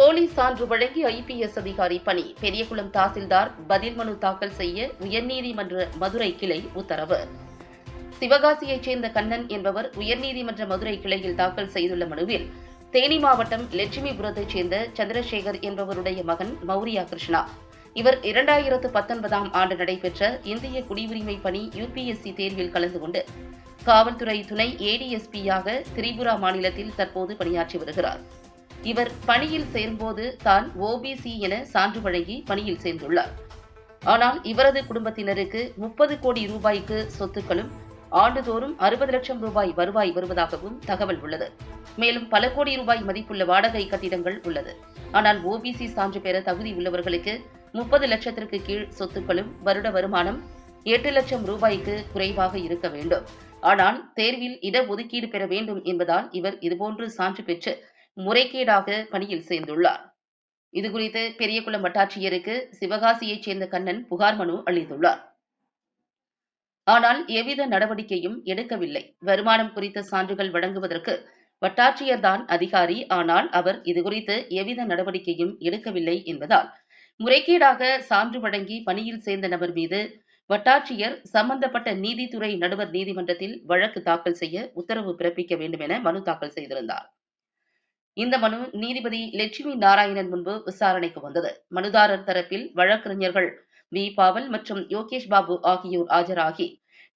போலி சான்று வழங்கி ஐபிஎஸ் அதிகாரி பணி. பெரியகுளம் தாசில்தார் பதில் மனு தாக்கல் செய்ய உயர்நீதிமன்ற மதுரை கிளை உத்தரவு. சிவகாசியைச் சேர்ந்த கண்ணன் என்பவர் உயர்நீதிமன்ற மதுரை கிளையில் தாக்கல் செய்துள்ள மனுவில் தேனி மாவட்டம் லட்சுமிபுரத்தைச் சேர்ந்த சந்திரசேகர் என்பவருடைய மகன் மௌரியா கிருஷ்ணா. இவர் இரண்டாயிரத்து பத்தொன்பதாம் ஆண்டு நடைபெற்ற இந்திய குடியுரிமை பணி யுபிஎஸ்சி தேர்வில் கலந்து கொண்டு காவல்துறை துணை ஏடிஎஸ்பியாக திரிபுரா மாநிலத்தில் தற்போது பணியாற்றி வருகிறார். இவர் பணியில் சேரும்போது தான் ஓபிசி என சான்று வழங்கி பணியில் சேர்ந்துள்ளார். ஆனால் இவரது குடும்பத்தினருக்கு முப்பது கோடி ரூபாய்க்கு சொத்துக்களும் ஆண்டுதோறும் அறுபது லட்சம் ரூபாய் வருவாய் வருவதாகவும் தகவல் உள்ளது. மேலும் பல கோடி ரூபாய் மதிப்புள்ள வாடகை கட்டிடங்கள் உள்ளது. ஆனால் ஓபிசி சான்று பெற தகுதி உள்ளவர்களுக்கு முப்பது லட்சத்திற்கு கீழ் சொத்துக்களும் வருட வருமானம் எட்டு லட்சம் ரூபாய்க்கு குறைவாக இருக்க வேண்டும். ஆனால் தேர்வில் இடஒதுக்கீடு பெற வேண்டும் என்பதால் இவர் இதுபோன்று சான்று பெற்று முறைகேடாக பணியில் சேர்ந்துள்ளார். இதுகுறித்து பெரியகுளம் வட்டாட்சியருக்கு சிவகாசியைச் சேர்ந்த கண்ணன் புகார் மனு அளித்துள்ளார். ஆனால் எவ்வித நடவடிக்கையும் எடுக்கவில்லை. வருமானம் குறித்த சான்றுகள் வழங்குவதற்கு வட்டாட்சியர்தான் அதிகாரி. ஆனால் அவர் இதுகுறித்து எவ்வித நடவடிக்கையும் எடுக்கவில்லை என்பதால் முறைகேடாக சான்று வழங்கி பணியில் சேர்ந்த நபர் மீது வட்டாட்சியர் சம்பந்தப்பட்ட நீதித்துறை நடுவர் நீதிமன்றத்தில் வழக்கு தாக்கல் செய்ய உத்தரவு பிறப்பிக்க வேண்டும் என மனு தாக்கல் செய்திருந்தார். இந்த மனு நீதிபதி லட்சுமி நாராயணன் முன்பு விசாரணைக்கு வந்தது. மனுதாரர் தரப்பில் வழக்கறிஞர்கள் வி. பாவல் மற்றும் யோகேஷ் பாபு ஆகியோர் ஆஜராகி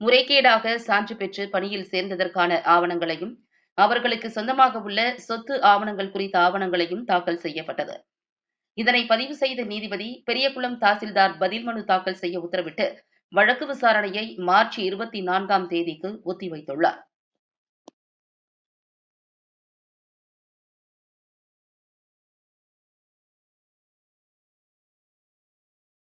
முறைகேடாக சான்று பெற்று பணியில் சேர்ந்ததற்கான ஆவணங்களையும் அவர்களுக்கு சொந்தமாக உள்ள சொத்து ஆவணங்கள் குறித்த ஆவணங்களையும் தாக்கல் செய்யப்பட்டது. இதனை பதிவு செய்த நீதிபதி பெரியகுளம் தாசில்தார் பதில் மனு தாக்கல் செய்ய உத்தரவிட்டு வழக்கு விசாரணையை மார்ச் இருபத்தி நான்காம் தேதிக்கு ஒத்திவைத்துள்ளார்.